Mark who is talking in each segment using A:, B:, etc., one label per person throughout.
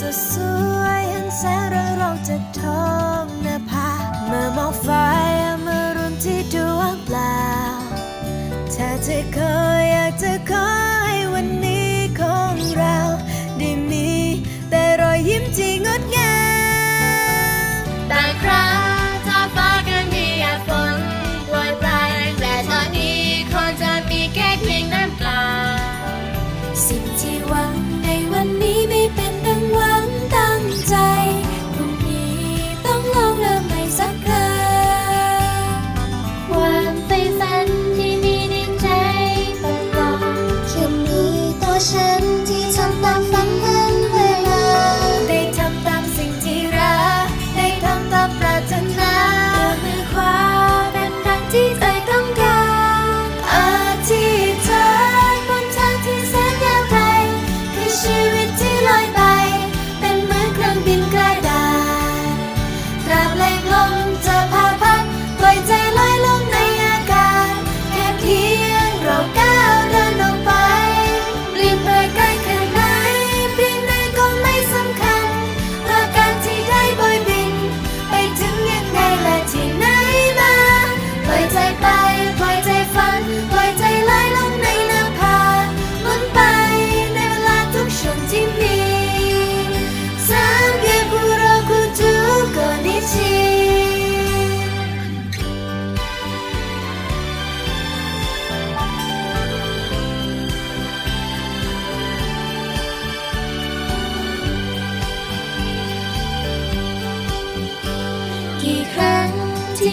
A: สดสวย
B: อันแส
A: นเร้อง
B: จะ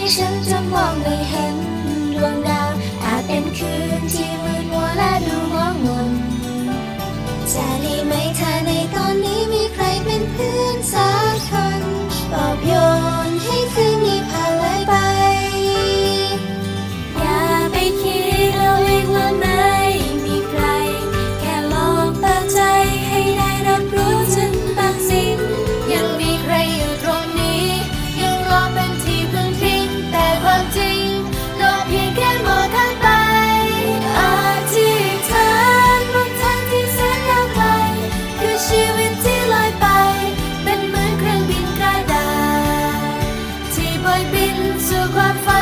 A: ที่
B: ฉันจะมองไม่เห็นดวงดาวอาจเป็นคืนที่มืดมัวและดูมองมนจะรีไหมเธอใน so glad